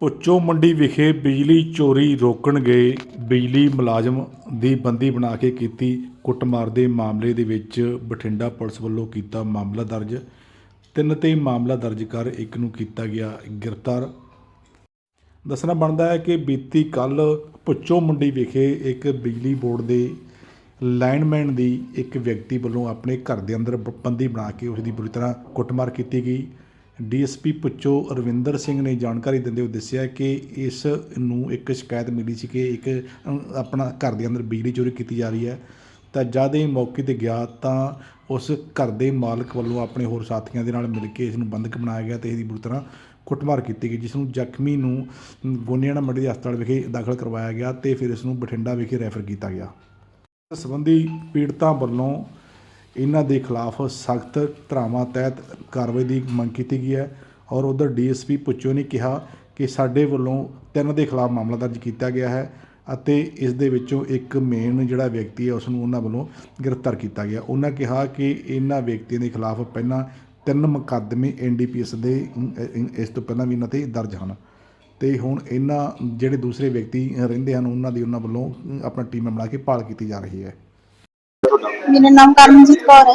ਪੁੱਚੋ ਮੰਡੀ ਵਿਖੇ ਬਿਜਲੀ ਚੋਰੀ ਰੋਕਣ ਗਏ ਬਿਜਲੀ ਮੁਲਾਜ਼ਮ ਦੀ ਬੰਦੀ ਬਣਾ ਕੇ ਕੀਤੀ ਕੁੱਟਮਾਰ ਦੇ ਮਾਮਲੇ ਦੇ ਵਿੱਚ ਬਠਿੰਡਾ ਪੁਲਿਸ ਵੱਲੋਂ ਕੀਤਾ ਮਾਮਲਾ ਦਰਜ। ਤਿੰਨ ਤੇ ਮਾਮਲਾ ਦਰਜ ਕਰ ਇੱਕ ਨੂੰ ਕੀਤਾ ਗਿਆ ਗ੍ਰਿਫਤਾਰ। ਦੱਸਣਾ ਬਣਦਾ ਹੈ ਕਿ ਬੀਤੀ ਕੱਲ ਪੁੱਚੋ ਮੰਡੀ ਵਿਖੇ ਇੱਕ ਬਿਜਲੀ ਬੋਰਡ ਦੇ ਲਾਈਨਮੈਨ ਦੀ ਇੱਕ ਵਿਅਕਤੀ ਵੱਲੋਂ ਆਪਣੇ ਘਰ ਦੇ ਅੰਦਰ ਬੰਦੀ ਬਣਾ ਕੇ ਉਸ ਦੀ ਬੁਰੀ ਤਰ੍ਹਾਂ ਕੁੱਟਮਾਰ ਕੀਤੀ ਗਈ। ਡੀਐਸਪੀ ਪੁੱਚੋ ਰਵਿੰਦਰ ਸਿੰਘ ਨੇ ਜਾਣਕਾਰੀ ਦਿੰਦੇ ਹੋਏ ਦੱਸਿਆ ਕਿ ਇਸ ਨੂੰ ਇੱਕ ਸ਼ਿਕਾਇਤ ਮਿਲੀ ਸੀ ਕਿ ਇੱਕ ਆਪਣਾ ਘਰ ਦੇ ਅੰਦਰ ਬਿਜਲੀ ਚੋਰੀ ਕੀਤੀ ਜਾ ਰਹੀ ਹੈ। ਤਾਂ ਜਦ ਇਹ ਮੌਕੇ ਤੇ ਗਿਆ ਤਾਂ ਉਸ ਘਰ ਦੇ ਮਾਲਕ ਵੱਲੋਂ ਆਪਣੇ ਹੋਰ ਸਾਥੀਆਂ ਦੇ ਨਾਲ ਮਿਲ ਕੇ ਇਸ ਨੂੰ ਬੰਦਕ ਬਣਾਇਆ ਗਿਆ ਤੇ ਇਹਦੀ ਬੁਰੀ ਤਰ੍ਹਾਂ ਕੁੱਟਮਾਰ ਕੀਤੀ ਗਈ, ਜਿਸ ਨੂੰ ਜ਼ਖਮੀ ਨੂੰ ਗੋਨਿਆਣਾ ਮੰਡੀ ਦੇ ਹਸਪਤਾਲ ਵਿਖੇ ਦਾਖਲ ਕਰਵਾਇਆ ਗਿਆ ਤੇ ਫਿਰ ਇਸ ਨੂੰ ਬਠਿੰਡਾ ਵਿਖੇ ਰੈਫਰ ਕੀਤਾ ਗਿਆ। ਇਸ ਸੰਬੰਧੀ ਪੀੜਤਾਂ ਵੱਲੋਂ ਇਹਨਾਂ ਦੇ ਖਿਲਾਫ ਸਖਤ ਧਾਰਾਵਾਂ ਤਹਿਤ ਕਾਰਵਾਈ ਦੀ ਮੰਗ ਕੀਤੀ ਗਈ ਹੈ ਔਰ ਉਧਰ ਡੀਐਸਪੀ ਪੁੱਚੋ ਨੇ ਕਿਹਾ ਕਿ ਸਾਡੇ ਵੱਲੋਂ ਤਿੰਨ ਦੇ ਖਿਲਾਫ ਮਾਮਲਾ ਦਰਜ ਕੀਤਾ ਗਿਆ ਹੈ ਅਤੇ ਇਸ ਦੇ ਵਿੱਚੋਂ ਇੱਕ ਮੇਨ ਜਿਹੜਾ ਵਿਅਕਤੀ ਹੈ ਉਸ ਨੂੰ ਉਹਨਾਂ ਵੱਲੋਂ ਗ੍ਰਿਫਤਾਰ ਕੀਤਾ ਗਿਆ। ਉਹਨਾਂ ਕਿਹਾ ਕਿ ਇਹਨਾਂ ਵਿਅਕਤੀਆਂ ਦੇ ਖਿਲਾਫ ਪਹਿਲਾਂ ਤਿੰਨ ਮੁਕੱਦਮੇ ਐਨਡੀਪੀਐਸ ਦੇ ਅ, ਅ, ਇਸ ਤੋਂ ਪਹਿਲਾਂ ਵੀ ਇਹਨਾਂ ਤੇ ਦਰਜ ਹਨ। ਤੇ ਹੁਣ ਇਹਨਾਂ ਜਿਹੜੇ ਦੂਸਰੇ ਵਿਅਕਤੀ ਰਹਿੰਦੇ ਹਨ ਉਹਨਾਂ ਦੀ ਉਹਨਾਂ ਵੱਲੋਂ ਆਪਣਾ ਟੀਮ ਬਣਾ ਕੇ ਭਾਲ ਕੀਤੀ ਜਾ ਰਹੀ ਹੈ। ਮੇਰਾ ਨਾਮ ਕਰਮਜੀਤ ਕੌਰ ਹੈ।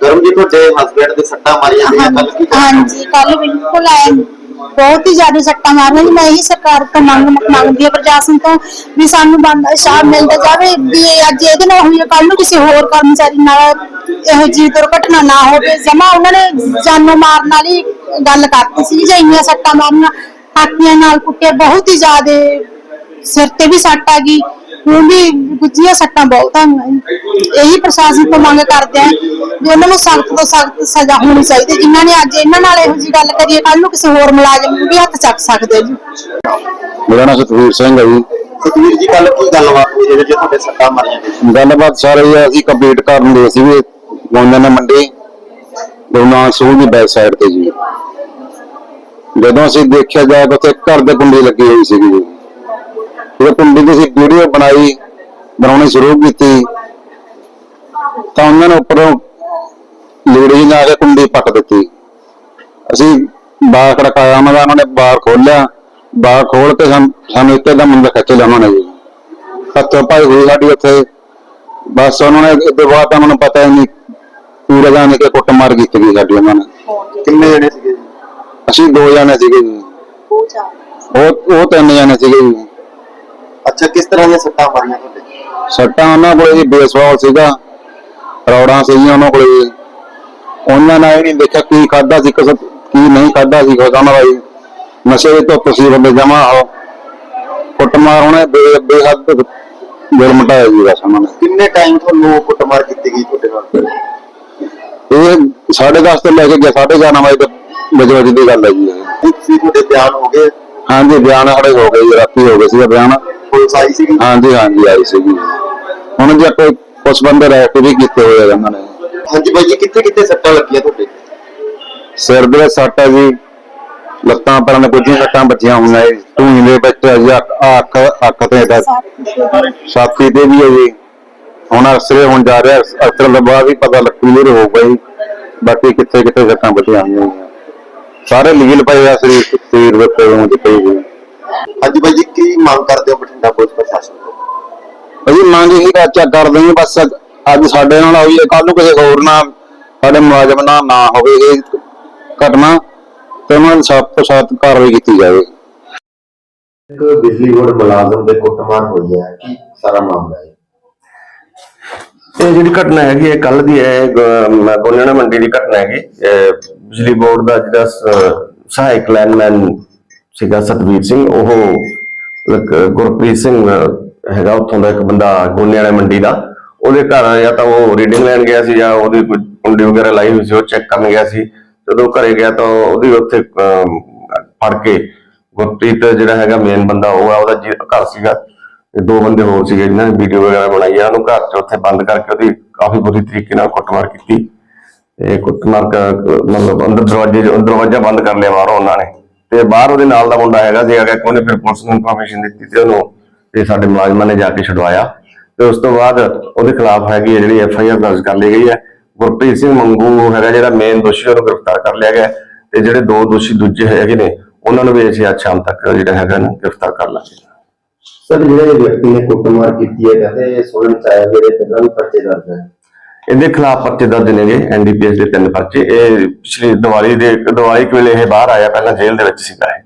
ਕਰਮਜੀਤ ਤੁਹਾਡੇ ਹਸਬੰਡ ਦੇ ਸੱਟਾਂ ਮਾਰੀਆਂ ਗਈਆਂ। ਕੱਲ ਕੀ ਹਾਂਜੀ ਕੱਲ ਬਿਲਕੁਲ ਆਏ। ਬਹੁਤ ਹੀ ਜ਼ਿਆਦਾ ਸੱਟਾਂ ਮਾਰੀਆਂ ਜੀ ਮੈਂ ਇਹੀ ਸਰਕਾਰ ਤੋਂ ਮੰਗ ਮੰਗਦੀ ਹਾਂ ਪ੍ਰਸ਼ਾਸਨ ਤੋਂ ਵੀ ਸਾਨੂੰ ਬੰਦ ਸ਼ਾਹ ਮਿਲਦਾ ਜਾਵੇ ਵੀ ਇਹ ਅੱਜ ਇਹਦੇ ਨਾਲ ਹੋਈ ਕੱਲ ਨੂੰ ਕਿਸੇ ਹੋਰ ਕਰਮਚਾਰੀ ਨਾਲ ਇਹੋ ਜਿਹੀ ਦੁਰਘਟਨਾ ਨਾ ਹੋਵੇ। ਜਮਾ ਉਹਨਾਂ ਨੇ ਜਾਨੋਂ ਮਾਰਨ ਵਾਲੀ ਗੱਲ ਕਰਤੀ ਸੀ ਜੇ ਇੰਨੀਆਂ ਸੱਟਾਂ ਮਾਰੀਆਂ। ਹਾਥੀਆਂ ਨਾਲ ਕੁੱਟੇ ਬਹੁਤ ਹੀ ਜ਼ਿਆਦਾ ਸਿਰ ਤੇ ਵੀ ਸੱਟ ਆ ਗਈ। ਹੁਣ ਵੀ ਗੁੱਜੀਆਂ ਸੱਟਾਂ ਬਹੁਤ ਹਨ ਇਹੀ ਪ੍ਰਸ਼ਾਸਨ ਤੋਂ ਮੰਗ ਕਰਦੇ ਆ ਵੀ ਉਹਨਾਂ ਨੂੰ ਸਖਤ ਤੋਂ ਸਖਤ ਸਜ਼ਾ ਹੋਣੀ ਚਾਹੀਦੀ ਜਿਨ੍ਹਾਂ ਨੇ ਅੱਜ ਇਹਨਾਂ ਨਾਲ ਇਹੋ ਜੀ ਗੱਲ ਕਰੀ ਕੱਲ ਨੂੰ ਕਿਸੇ ਹੋਰ ਮੁਲਾਜ਼ਮ ਨੂੰ ਵੀ ਹੱਥ ਚੱਕ ਸਕਦੇ ਜੀ। ਮੇਰਾ ਨਾਮ ਸਤਵੀਰ ਸਿੰਘ ਹੈ ਜੀ। ਸਤਵੀਰ ਜੀ ਕੱਲ ਕੀ ਗੱਲਬਾਤ ਹੋਈ ਜਿਹਦੇ ਚ ਤੁਹਾਡੇ ਸੱਟਾਂ ਮਾਰੀਆਂ ਗਈਆਂ? ਗੱਲਬਾਤ ਸਾਰੀ ਇਹ ਅਸੀਂ ਕੰਪਲੀਟ ਕਰਨ ਦੇ ਸੀਗੇ ਗੋਂਦਨਾ ਮੰਡੀ ਦੋਨਾ ਸਕੂਲ ਦੀ ਬੈਕ ਸਾਈਡ ਤੇ ਜੀ। ਜਦੋਂ ਅਸੀਂ ਦੇਖਿਆ ਜਾ ਕੇ ਉੱਥੇ ਘਰ ਦੇ ਕੁੰਡੀ ਲੱਗੀ ਹੋਈ ਸੀਗੀ ਜੀ। ਉਹ ਕੁੰਡੀ ਦੀ ਅਸੀਂ ਵੀਡੀਓ ਬਣਾਈ ਬਣਾਉਣੀ ਸ਼ੁਰੂ ਕੀਤੀ। ਤਾਂ ਉਹਨਾਂ ਨੇ ਉੱਪਰੋਂ ਲੇਡੀ ਨੇ ਆ ਕੇ ਕੁੰਡੀ ਪੱਟ ਦਿੱਤੀ। ਅਸੀਂ ਬਾਹਰ ਖੜਕਾਇਆ ਉਹਨਾਂ ਦਾ ਉਹਨਾਂ ਨੇ ਬਾਹਰ ਖੋਲਿਆ ਬਾਹਰ ਖੋਲ ਕੇ ਸਾਨੂੰ ਇੱਥੇ ਦਾ ਮੁੰਡਾ ਖਿੱਚ ਲਿਆ ਉਹਨਾਂ ਨੇ ਜੀ। ਪਾਈ ਹੋਈ ਸਾਡੀ ਉੱਥੇ। ਬਸ ਉਹਨਾਂ ਨੇ ਇਹਦੇ ਬਾਅਦ ਤਾਂ ਮੈਨੂੰ ਪਤਾ ਹੀ ਨਹੀਂ ਪੂਰਾ ਜਾਣ ਕੇ ਕੁੱਟ ਮਾਰ ਕੀਤੀ ਗਈ ਸਾਡੀ ਉਹਨਾਂ ਨੇ। ਕਿੰਨੇ ਜਣੇ ਸੀਗੇ ਜੀ? ਅਸੀਂ ਦੋ ਜਣੇ ਸੀਗੇ ਜੀ। ਉਹ ਉਹ ਤਿੰਨ ਜਣੇ ਸੀਗੇ ਜੀ। ਅੱਛਾ ਕਿਸ ਤਰ੍ਹਾਂ ਦੀਆਂ ਸੱਟਾਂ ਮਾਰੀਆਂ ਤੁਹਾਡੇ? ਸੱਟਾਂ ਉਹਨਾਂ ਕੋਲੇ ਜੀ ਬੇਸਬਾਲ ਸੀਗਾ। ਰੌੜਾਂ ਸੀਗੀਆਂ ਉਹਨਾਂ ਕੋਲੇ। ਉਹਨਾਂ ਨੇ ਇਹ ਨਹੀਂ ਦੇਖਿਆ ਕੀ ਖਾਦਾ ਸੀ ਕਿਸ ਕੀ ਨਹੀਂ ਖਾਦਾ ਸੀ ਦਾ ਜੀ ਨਸ਼ੇ ਦੇ ਧੁੱਪ ਸੀ ਬੰਦੇ ਜਮਾ ਹੋ। ਕੁੱਟਮਾਰ ਉਹਨੇ ਬੇ ਬੇਹੱਦ ਦਿਲ ਮਟਾਇਆ ਜੀ ਬਸ ਉਹਨਾਂ ਨੇ। ਕਿੰਨੇ ਟਾਈਮ ਤੁਹਾਨੂੰ ਕੁੱਟਮਾਰ ਕੀਤੀ ਗਈ ਤੁਹਾਡੇ ਨਾਲ? ਇਹ ਸਾਢੇ ਦਸ ਤੋਂ ਲੈ ਕੇ ਗਿਆ ਸਾਢੇ ਗਿਆਰਾਂ ਵਜੇ ਤੱਕ ਵਜੇ ਵਜੇ ਦੀ ਗੱਲ ਹੈ ਜੀ ਇਹ। ਤੁਸੀਂ ਤੁਹਾਡੇ ਬਿਆਨ ਹੋ ਗਏ? ਹਾਂਜੀ ਬਿਆਨ ਸਾਡੇ ਹੋ ਗਏ ਜੀ ਰਾਤੀ ਹੋ ਗਏ ਸੀ ਬਿਆਨ। ਪੁਲਿਸ ਆਈ ਸੀਗੀ? ਹਾਂਜੀ ਹਾਂਜੀ ਆਈ ਸੀ ਜੀ ਹੁਣ ਜੇ ਕੋਈ ਕੁਝ ਬੰਦੇ ਰਹਿ ਵੀ ਕੀਤੇ ਹੋਏ ਆ ਉਹਨਾਂ ਨੇ। ਹਾਂਜੀ ਬਾਈ ਜੀ ਕਿੱਥੇ ਕਿੱਥੇ ਸੱਟਾਂ ਲੱਗੀਆਂ ਤੁਹਾਡੇ? ਸਿਰ ਦੇ ਸੱਟ ਜੀ। ਲੱਤਾਂ ਪੈਰਾਂ ਦੇ ਕੁਝ ਸੱਟਾਂ ਬੱਚੀਆਂ ਹੋਈਆਂ ਜੀ। ਧੂਈ ਦੇ ਵਿੱਚ ਹੈ ਜੀ ਅੱਖ ਅੱਖ ਤੇ ਦਾ ਛਾਤੀ ਤੇ ਵੀ ਹੈ ਜੀ। ਹੁਣ ਅਸਰੇ ਹੋਣ ਜਾ ਰਿਹਾ ਅਸਰ ਦਾ ਬਾਅਦ ਹੀ ਪਤਾ ਲੱਗ ਕਲੀਅਰ ਹੋਊਗਾ ਜੀ। ਬਾਕੀ ਕਿੱਥੇ ਕਿੱਥੇ ਸੱਟਾਂ ਬੱਚੀਆਂ ਹੋਈਆਂ ਸਾਰੇ ਲੀਲ ਪਏ ਆ ਸਰੀਰ ਸਰੀਰ ਦੇ ਉੱਤੇ ਹੋਂ ਤੇ ਪਈ ਜੀ। ਹਾਂਜੀ ਬਾਈ ਜੀ ਕੀ ਮੰਗ ਕਰਦੇ ਹੋ ਬਠਿੰਡਾ ਪੁਲਿਸ ਪ੍ਰਸ਼ਾਸਨ ਤੋਂ? ਅਸੀਂ ਮੰਗ ਇਹੀ ਚੈੱਕ ਕਰਦੇ ਹਾਂ ਬਸ ਅੱਜ ਸਾਡੇ ਨਾਲ ਹੋਈ ਹੈ ਕੱਲ ਨੂੰ ਕਿਸੇ ਹੋਰ ਨਾਲ ਸਾਡੇ ਮੁਲਾਜ਼ਮ ਨਾਲ ਨਾ ਹੋਵੇ ਇਹ ਘਟਨਾ ਤੇ ਉਹਨਾਂ ਦੀ ਸਖਤ ਤੋਂ ਸਖਤ ਕਾਰਵਾਈ ਕੀਤੀ ਜਾਵੇ। ਇੱਕ ਬਿਜਲੀ ਬੋਰਡ ਮੁਲਾਜ਼ਮ ਦੇ ਕੁੱਟਮਾਰ ਹੋਈ ਹੈ ਕੀ ਸਾਰਾ ਮਾਮਲਾ ਹੈ? ਇਹ ਜਿਹੜੀ ਘਟਨਾ ਹੈਗੀ ਹੈ ਕੱਲ ਦੀ ਹੈ ਗੋਨਿਆਣਾ ਮੰਡੀ ਦੀ ਘਟਨਾ ਹੈਗੀ ਬਿਜਲੀ ਬੋਰਡ ਦਾ ਜਿਹੜਾ ਸਹਾਇਕ ਲਾਈਨਮੈਨ ਸੀਗਾ ਸਤਵੀਰ ਸਿੰਘ ਉਹ ਗੁਰਪ੍ਰੀਤ ਸਿੰਘ ਹੈਗਾ ਉੱਥੋਂ ਦਾ ਇੱਕ ਬੰਦਾ ਗੋਨੇ ਵਾਲੇ ਮੰਡੀ ਦਾ, ਉਹਦੇ ਘਰ ਜਾਂ ਤਾਂ ਉਹ ਰੀਡਿੰਗ ਲੈਣ ਗਿਆ ਸੀ ਜਾਂ ਉਹਦੀ ਕੋਈ ਕੁੰਡੀ ਵਗੈਰਾ ਲਾਈ ਹੋਈ ਸੀ, ਉਹ ਚੈੱਕ ਕਰਨ ਗਿਆ ਸੀ। ਜਦੋਂ ਘਰੇ ਗਿਆ ਤਾਂ ਉਹਦੀ ਉੱਥੇ ਫੜ ਕੇ ਗੁਰਪ੍ਰੀਤ ਜਿਹੜਾ ਹੈਗਾ ਮੇਨ ਬੰਦਾ, ਉਹ ਆ, ਉਹਦਾ ਘਰ ਸੀਗਾ। ਤੇ ਦੋ ਬੰਦੇ ਹੋਰ ਸੀਗੇ ਜਿਨ੍ਹਾਂ ਨੇ ਵੀਡੀਓ ਵਗੈਰਾ ਬਣਾਈ ਆ। ਉਹਨੂੰ ਘਰ 'ਚ ਉੱਥੇ ਬੰਦ ਕਰਕੇ ਉਹਦੀ ਕਾਫੀ ਬੁਰੀ ਤਰੀਕੇ ਨਾਲ ਕੁੱਟਮਾਰ ਕੀਤੀ। ਤੇ ਕੁੱਟਮਾਰ ਮਤਲਬ ਅੰਦਰ ਦਰਵਾਜ਼ੇ ਦਰਵਾਜ਼ਾ ਬੰਦ ਕਰ ਲਿਆ ਬਾਹਰੋਂ ਉਹਨਾਂ ਨੇ। ਤੇ ਬਾਹਰ ਉਹਦੇ ਨਾਲ ਦਾ ਮੁੰਡਾ ਹੈਗਾ ਸੀ ਅਗਾ ਕਿ ਉਹਨੇ ਫਿਰ ਪੁਲਿਸ ਨੂੰ ਇਨਫੋਰਮੇਸ਼ਨ ਦਿੱਤੀ ਤੇ ਉਹਨੂੰ। ਤੇ ਸਾਡੇ ਮੁਲਾਜ਼ਮਾਂ ਨੇ ਜਾ ਕੇ ਛਡਵਾਇਆ। ਤੇ ਉਸ ਤੋਂ ਬਾਅਦ ਉਹਦੇ ਖਿਲਾਫ ਹੈਗੀ ਹੈ ਜਿਹੜੀ ਐਫ ਆਈ ਆਰ ਦਰਜ ਕਰ ਲਈ ਗਈ ਹੈ। ਗੁਰਪ੍ਰੀਤ ਸਿੰਘ ਮੰਗੂ ਹੈਗਾ ਜਿਹੜਾ ਮੇਨ ਦੋਸ਼ੀ ਉਹਨੂੰ ਗ੍ਰਿਫਤਾਰ ਕਰ ਲਿਆ ਗਿਆ ਤੇ ਜਿਹੜੇ ਦੋ ਦੋਸ਼ੀ ਦੂਜੇ ਹੈਗੇ ਨੇ ਉਹਨਾਂ ਨੂੰ ਵੀ ਅਸੀਂ ਅੱਜ ਸ਼ਾਮ ਤੱਕ ਜਿਹੜਾ ਹੈਗਾ ਨਾ ਗ੍ਰਿਫਤਾਰ ਕਰ ਲਾਂਗੇ। ਸਰ ਜਿਹੜੇ ਵਿਅਕਤੀ ਨੇ ਕੁੱਟਮਾਰ ਕੀਤੀ ਹੈ ਕਹਿੰਦੇ ਸੁਣਨ ਚ ਆਇਆ ਜਿਹੜੇ ਪਹਿਲਾਂ ਵੀ ਪਰਚੇ ਦਰਜ ਹੈ? ਇਹਦੇ ਖਿਲਾਫ ਪਰਚੇ ਦਰਜ ਨੇਗੇ ਐਨਡੀਪੀਐਸ ਦੇ ਤਿੰਨ ਪਰਚੇ। ਇਹ ਪਿਛਲੀ ਦੀਵਾਲੀ ਦੇ ਦੀਵਾਲੀ ਵੇਲੇ ਇਹ ਬਾਹਰ ਆਇਆ ਪਹਿਲਾਂ ਜੇਲ੍ਹ ਦੇ ਵਿੱਚ ਸੀਗਾ ਇਹ।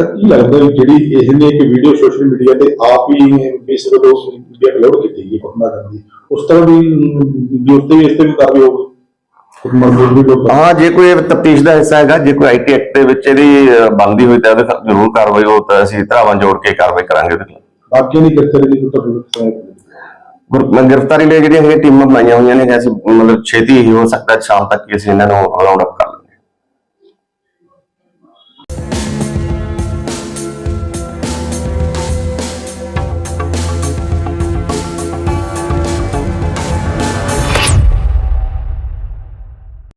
ਸਰ ਕੀ ਲੱਗਦਾ ਵੀ ਜਿਹੜੀ ਇਹਨੇ ਇੱਕ ਵੀਡੀਓ ਸੋਸ਼ਲ ਮੀਡੀਆ ਤੇ ਆਪ ਹੀ ਇਸ ਤੋਂ ਵੀਡੀਓ ਅਪਲੋਡ ਕੀਤੀ ਗਈ ਕਰਨ ਦੀ ਉਸ ਤਰ੍ਹਾਂ ਵੀ ਵੀ ਉੱਤੇ ਵੀ ਇਸ ਤੇ ਵੀ ਕਾਰਵਾਈ ਹੋਊਗੀ ਹਾਂ ਜੇ ਕੋਈ ਤਫਤੀਸ਼ ਦਾ ਹਿੱਸਾ ਹੈਗਾ ਜੇ ਕੋਈ ਆਈਟੀ ਐਕਟ ਦੇ ਵਿੱਚ ਇਹਦੀ ਬਣਦੀ ਹੋਈ ਤਾਂ ਉਹਦੇ ਖਿਲਾਫ ਜ਼ਰੂਰ ਕਾਰਵਾਈ ਹੋ ਤਾਂ ਅਸੀਂ ਧਰਾਵਾਂ ਜੋੜ ਕੇ ਕਾਰਵਾਈ ਕਰਾਂਗੇ ਉਹਦੇ ਖਿਲਾਫ। ਬਾਕੀਆਂ ਦੀ ਗ੍ਰਿਫਤਾਰੀ ਦੀ ਤੁਹਾਨੂੰ ਗੁਰ- ਗ੍ਰਿਫਤਾਰੀ ਲਈ ਜਿਹੜੀਆਂ ਹੈਗੀਆਂ ਟੀਮਾਂ ਬਣਾਈਆਂ ਹੋਈਆਂ ਨੇ ਅਸੀਂ ਮਤਲਬ ਛੇਤੀ ਹੀ ਹੋ ਸਕਦਾ ਸ਼ਾਮ ਤੱਕ ਅਸੀਂ ਇਹਨਾਂ ਨੂੰ ਰਾਉਂਡ ਅਪ ਕਰ